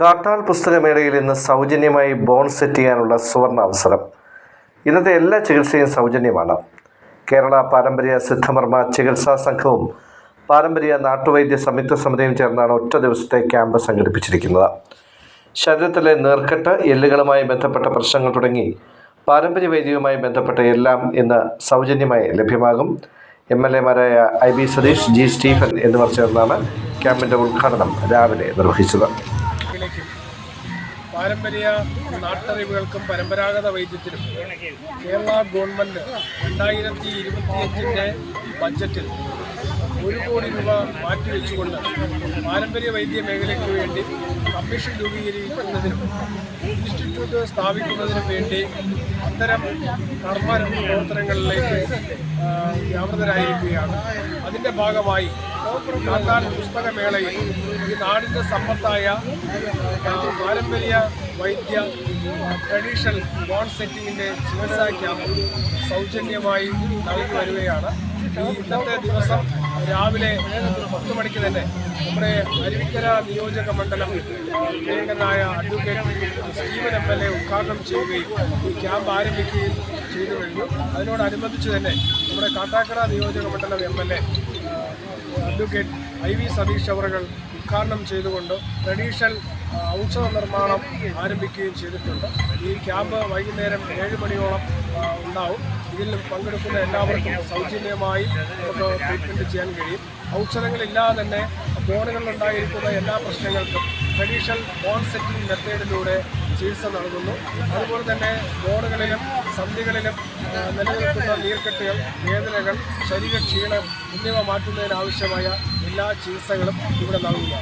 കാട്ടാൽ പുസ്തകമേളയിൽ ഇന്ന് സൗജന്യമായി bone set ചെയ്യാനുള്ള സുവർണ അവസരം. ഇന്നത്തെ എല്ലാ ചികിത്സയും സൗജന്യമാണ്. കേരള പാരമ്പര്യ സിദ്ധമർമ്മ ചികിത്സാ സംഘവും പാരമ്പര്യ നാട്ടുവൈദ്യ സംയുക്ത സമിതിയും ചേർന്നാണ് ഒറ്റ ദിവസത്തെ ക്യാമ്പ് സംഘടിപ്പിച്ചിരിക്കുന്നത്. ശരീരത്തിലെ നീർക്കെട്ട് എല്ലുകളുമായി ബന്ധപ്പെട്ട പ്രശ്നങ്ങൾ തുടങ്ങി പാരമ്പര്യ വൈദ്യവുമായി ബന്ധപ്പെട്ട എല്ലാം ഇന്ന് സൗജന്യമായി ലഭ്യമാകും. M L എമാരായ I B Sathish G Stephen എന്നിവർ ചേർന്നാണ് ക്യാമ്പിന്റെ ഉദ്ഘാടനം രാവിലെ നിർവഹിച്ചത്. മേഖലയ്ക്കും പാരമ്പര്യ നാട്ടറിവുകൾക്കും പരമ്പരാഗത വൈദ്യത്തിനും കേരള ഗവൺമെന്റ് രണ്ടായിരത്തി ഇരുപത്തിയഞ്ചിന്റെ ബജറ്റിൽ ഒരു കോടി രൂപ മാറ്റിവെച്ചുകൊണ്ട് പാരമ്പര്യ വൈദ്യ മേഖലയ്ക്ക് വേണ്ടി കമ്മീഷൻ രൂപീകരിക്കുന്നതിനും ഇൻസ്റ്റിറ്റ്യൂട്ട് സ്ഥാപിക്കുന്നതിനും വേണ്ടി അത്തരം കർമ്മ പ്രവർത്തനങ്ങളിലേക്ക് വ്യാപൃതരായിരിക്കുകയാണ്. അതിന്റെ ഭാഗമായി കാട്ടാൻ പുസ്തകമേളയിൽ ഈ നാടിന്റെ സമ്പത്തായ പാരമ്പര്യ വൈദ്യ ട്രഡീഷണൽ ബോൺ സെറ്റിങ്ങിന്റെ ചികിത്സാ ക്യാമ്പ് സൗജന്യമായി നൽകി വരികയാണ്. ഇന്നത്തെ ദിവസം രാവിലെ പത്ത് മണിക്ക് തന്നെ നമ്മുടെ അരുവിക്കര നിയോജക മണ്ഡലം പ്രിയങ്കരനായ advocate Stephen M L A ഉദ്ഘാടനം ചെയ്യുകയും ഈ ക്യാമ്പ് ആരംഭിക്കുകയും ചെയ്തു കഴിഞ്ഞു. അതിനോടനുബന്ധിച്ച് തന്നെ നമ്മുടെ കാട്ടാക്കട നിയോജക മണ്ഡലം M L A advocate I B Sathish അവറുകൾ ഉദ്ഘാടനം ചെയ്തുകൊണ്ട് ട്രഡീഷണൽ ഔഷധ നിർമ്മാണം ആരംഭിക്കുകയും ചെയ്തിട്ടുണ്ട്. ഈ ക്യാമ്പ് വൈകുന്നേരം ഏഴ് മണിയോളം ഉണ്ടാവും. ഇതിൽ പങ്കെടുക്കുന്ന എല്ലാവർക്കും സൗജന്യമായി നമുക്ക് ട്രീറ്റ്മെന്റ് ചെയ്യാൻ കഴിയും. ഔഷധങ്ങളില്ലാതെ തന്നെ ബോണുകളിലുണ്ടായിരിക്കുന്ന എല്ലാ പ്രശ്നങ്ങൾക്കും ട്രഡീഷണൽ ബോൺ സെറ്റിംഗ് മെത്തേഡിലൂടെ ചികിത്സ നൽകുന്നു. അതുപോലെ തന്നെ ബോണുകളിലും സന്ധികളിലും നിലനിൽക്കുന്ന നീർക്കെട്ടുകൾ വേദനകൾ ശരീരക്ഷീണം എന്നിവ മാറ്റുന്നതിനാവശ്യമായ എല്ലാ ചികിത്സകളും ഇവിടെ നൽകുന്നു.